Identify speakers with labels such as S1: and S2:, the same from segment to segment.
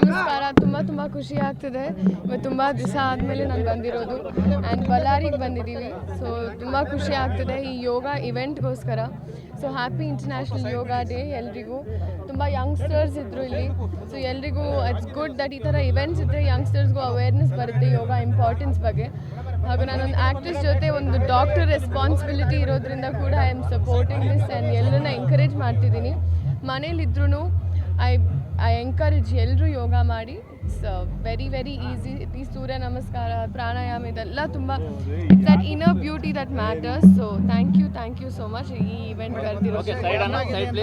S1: ನಮಸ್ಕಾರ. ತುಂಬ ತುಂಬ ಖುಷಿ ಆಗ್ತಿದೆ. ತುಂಬ ದಿವಸ ಆದಮೇಲೆ ನಾನು ಬಂದಿರೋದು. ಆ್ಯಂಡ್ ಬಳ್ಳಾರಿಗೆ ಬಂದಿದ್ದೀವಿ. ಸೊ ತುಂಬ ಖುಷಿ ಆಗ್ತಿದೆ ಈ yoga ಇವೆಂಟ್ಗೋಸ್ಕರ. So happy international yoga day ಎಲ್ರಿಗೂ. ತುಂಬ ಯಂಗ್ಸ್ಟರ್ಸ್ ಇದ್ದರು ಇಲ್ಲಿ. ಸೊ ಎಲ್ರಿಗೂ ಇಟ್ಸ್ ಗುಡ್ ದಟ್ ಈ ಥರ ಇವೆಂಟ್ಸ್ ಇದ್ದರೆ ಯಂಗ್ಸ್ಟರ್ಸ್ಗೂ ಅವೇರ್ನೆಸ್ ಬರುತ್ತೆ ಯೋಗ ಇಂಪಾರ್ಟೆನ್ಸ್ ಬಗ್ಗೆ. ಹಾಗೂ ನಾನೊಂದು ಆ್ಯಕ್ಟ್ರೆಸ್ ಜೊತೆ ಒಂದು ಡಾಕ್ಟರ್ ರೆಸ್ಪಾನ್ಸಿಬಿಲಿಟಿ ಇರೋದ್ರಿಂದ ಕೂಡ I am supporting this and ಎಲ್ಲರನ್ನ ಎಂಕರೇಜ್ ಮಾಡ್ತಿದ್ದೀನಿ. ಮನೇಲಿದ್ರೂ ಐ ಐ ಎಂಕರೇಜ್ ಎಲ್ಲರೂ ಯೋಗ ಮಾಡಿ. ಇಟ್ಸ್ ವೆರಿ ವೆರಿ ಈಸಿ ಈ ಸೂರ್ಯ ನಮಸ್ಕಾರ ಪ್ರಾಣಾಯಾಮ ಇದೆಲ್ಲ ತುಂಬ it's that inner beauty that matters so thank you thank you so much ಈ ಇವೆಂಟ್ ಕರೆದಿರೋ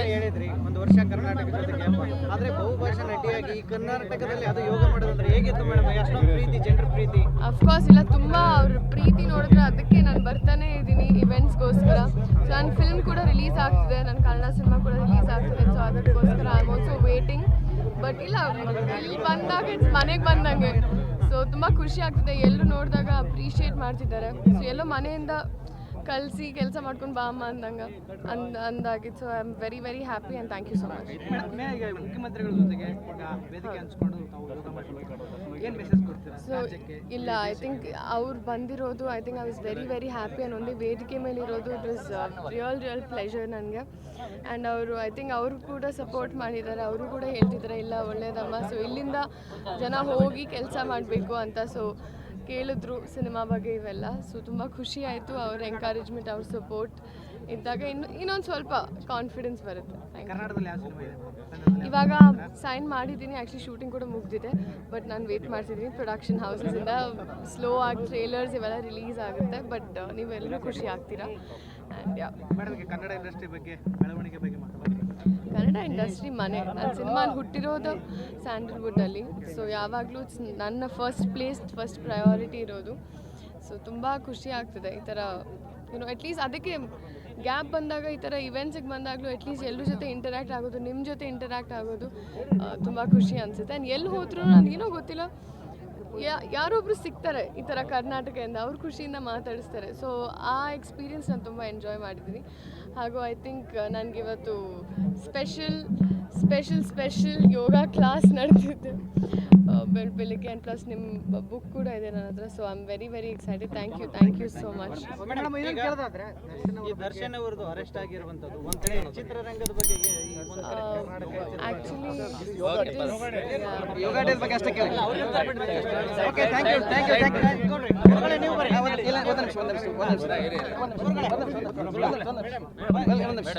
S2: ಹೇಳಿದ್ರಿ ಒಂದು ವರ್ಷ ಕರ್ನಾಟಕ ಜೊತೆಗೆ ಆದ್ರೆ ಬಹುಭಾಷಾ ನಟಿಯಾಗಿ ಈ ಕರ್ನಾಟಕದಲ್ಲಿ ಅದು ಯೋಗ ಮಾಡೋದಂದ್ರೆ ಹೇಗಿತ್ತು ಮೇಡಮ್ ಅಷ್ಟೊಂದು ಪ್ರೀತಿ ಜನರ ಪ್ರೀತಿ.
S1: ಅಫ್ಕೋರ್ಸ್ ಇಲ್ಲ ತುಂಬ ಅವ್ರ ಪ್ರೀತಿ ನೋಡಿದ್ರೆ ಅದಕ್ಕೆ ನಾನು ಬರ್ತಾನೆ ಇದ್ದೀನಿ ಇವೆಂಟ್ಸ್ಗೋಸ್ಕರ ಸೊ ನನ್ನ ಫಿಲ್ಮ್ ಕೂಡ ರಿಲೀಸ್ ಆಗ್ತಿದೆ ನನ್ನ ಕನ್ನಡ ಸಿನಿಮಾ ಕೂಡ ರಿಲೀಸ್ ಆಗ್ತಿದೆ. ಬಟ್ ಇಲ್ಲ, ಇಲ್ಲಿ ಬಂದಾಗ ಇಟ್ಸ್ ಮನೆಗೆ ಬಂದಂಗೆ. ಸೊ ತುಂಬ ಖುಷಿ ಆಗ್ತಿದೆ. ಎಲ್ಲರೂ ನೋಡಿದಾಗ ಅಪ್ರಿಷಿಯೇಟ್ ಮಾಡ್ತಿದ್ದಾರೆ. ಸೊ ಎಲ್ಲೋ ಮನೆಯಿಂದ ಕಲಿಸಿ ಕೆಲಸ ಮಾಡ್ಕೊಂಡು ಬಾ ಅಮ್ಮ ಅಂದಂಗ. ಅಂದ ಅಂದಾಗಿತ್ತು. So I am very very happy and thank you so much
S2: ಮುಖ್ಯಮಂತ್ರಿಗಳ ಜೊತೆಗೆ
S1: ಸೊ ಇಲ್ಲ ಐ ಥಿಂಕ್ ಅವ್ರು ಬಂದಿರೋದು I think I was very very happy and ಒಂದೇ ವೇದಿಕೆ ಮೇಲೆ ಇರೋದು it is real real pleasure ನನಗೆ. ಆ್ಯಂಡ್ ಅವರು ಐ ಥಿಂಕ್ ಅವರು ಕೂಡ ಸಪೋರ್ಟ್ ಮಾಡಿದ್ದಾರೆ ಅವರು ಕೂಡ ಹೇಳ್ತಿದ್ದಾರೆ ಇಲ್ಲ ಒಳ್ಳೆಯದಮ್ಮ ಸೊ ಇಲ್ಲಿಂದ ಜನ ಹೋಗಿ ಕೆಲಸ ಮಾಡಬೇಕು ಅಂತ. ಸೊ ಕೇಳಿದ್ರು ಸಿನಿಮಾ ಬಗ್ಗೆ ಇವೆಲ್ಲ. ಸೊ ತುಂಬ ಖುಷಿ ಆಯಿತು ಅವ್ರ ಎಂಕರೇಜ್ಮೆಂಟ್ ಅವ್ರ ಸಪೋರ್ಟ್ ಇದ್ದಾಗ ಇನ್ನು ಇನ್ನೊಂದು ಸ್ವಲ್ಪ ಕಾನ್ಫಿಡೆನ್ಸ್ ಬರುತ್ತೆ. ಇವಾಗ ಸೈನ್ ಮಾಡಿದ್ದೀನಿ. ಆ್ಯಕ್ಚುಲಿ ಶೂಟಿಂಗ್ ಕೂಡ ಮುಗ್ದಿದೆ. ಬಟ್ ನಾನು ವೇಟ್ ಮಾಡ್ತಿದ್ದೀನಿ ಪ್ರೊಡಕ್ಷನ್ ಹೌಸಸಿಂದ ಸ್ಲೋ ಆಗಿ ಟ್ರೇಲರ್ಸ್ ಇವೆಲ್ಲ ರಿಲೀಸ್ ಆಗುತ್ತೆ. ಬಟ್ ನೀವೆಲ್ಲರೂ ಖುಷಿ ಆಗ್ತೀರಾ? ಆ್ಯಂಡ್ ಯಾ
S2: ಕನ್ನಡ ಇಂಡಸ್ಟ್ರಿ ಬಗ್ಗೆ ಬೆಳವಣಿಗೆ ಬಗ್ಗೆ
S1: ಕನ್ನಡ ಇಂಡಸ್ಟ್ರಿ ಮನೆ. ನಾನು ಸಿನಿಮಾಲಿ ಹುಟ್ಟಿರೋದು ಸ್ಯಾಂಡಲ್ವುಡ್ಡಲ್ಲಿ ಸೊ ಯಾವಾಗಲೂ ನನ್ನ ಫಸ್ಟ್ ಪ್ಲೇಸ್ ಫಸ್ಟ್ ಪ್ರಯಾರಿಟಿ ಇರೋದು. ಸೊ ತುಂಬ ಖುಷಿ ಆಗ್ತದೆ ಈ ಥರ ಯುನೋ ಅಟ್ಲೀಸ್ಟ್ ಅದಕ್ಕೆ ಗ್ಯಾಪ್ ಬಂದಾಗ ಈ ಥರ ಇವೆಂಟ್ಸಿಗೆ ಬಂದಾಗಲೂ ಅಟ್ಲೀಸ್ಟ್ ಎಲ್ಲರ ಜೊತೆ ಇಂಟರ್ಯಾಕ್ಟ್ ಆಗೋದು ನಿಮ್ಮ ಜೊತೆ ಇಂಟರ್ಯಾಕ್ಟ್ ಆಗೋದು ತುಂಬ ಖುಷಿ ಅನಿಸುತ್ತೆ. ಆ್ಯಂಡ್ ಎಲ್ಲಿ ಹೋದ್ರೂ ನನಗೇನೋ ಗೊತ್ತಿಲ್ಲ ಯಾ, ಯಾರೊಬ್ರು ಸಿಗ್ತಾರೆ ಈ ಥರ ಕರ್ನಾಟಕದಿಂದ, ಅವ್ರ ಖುಷಿಯಿಂದ ಮಾತಾಡಿಸ್ತಾರೆ. ಸೊ ಆ ಎಕ್ಸ್ಪೀರಿಯನ್ಸ್ ನಾನು ತುಂಬ ಎಂಜಾಯ್ ಮಾಡಿದ್ದೀನಿ. ಹಾಗೂ ಐ ಥಿಂಕ್ ನನಗೆ ಇವತ್ತು special special special yoga class ಬೆಳಿಗ್ಗೆ ಆ್ಯಂಡ್ ಪ್ಲಸ್ ನಿಮ್ಮ ಬುಕ್ ಕೂಡ ಇದೆ ನನ್ನ ಹತ್ರ so I am very very excited thank you thank you so much
S2: ಈ ದರ್ಶನ್ ಅವರದು ಅರೆಸ್ಟ್ ಆಗಿರುವಂಥದ್ದು ಒಂದ್ ಕಡೆ ಚಿತ್ರರಂಗದ ಬಗ್ಗೆ ಈ ಒಂದ್ ಕಡೆ ಕರ್ನಾಟಕ
S1: ಆ್ಯಕ್ಚುಲಿ
S2: ಯೋಗ ಡೇಸ್ ಬಗ್ಗೆ ಅಷ್ಟೇ ಕೇಳಿ. Okay thank you thank you thank you ನೀವು ಬರ್ರಿ ಒಂದು ಇಲ್ಲ ಒಂದು ನಿಮಿಷ ಒಂದು ನಿಮಿಷ ಒಂದು ನಿಮಿಷ ಒಂದು ನಿಮಿಷ ಒಂದು ನಿಮಿಷ ಒಂದು ನಿಮಿಷ ಒಂದು ನಿಮಿಷ ಒಂದು ನಿಮಿಷ.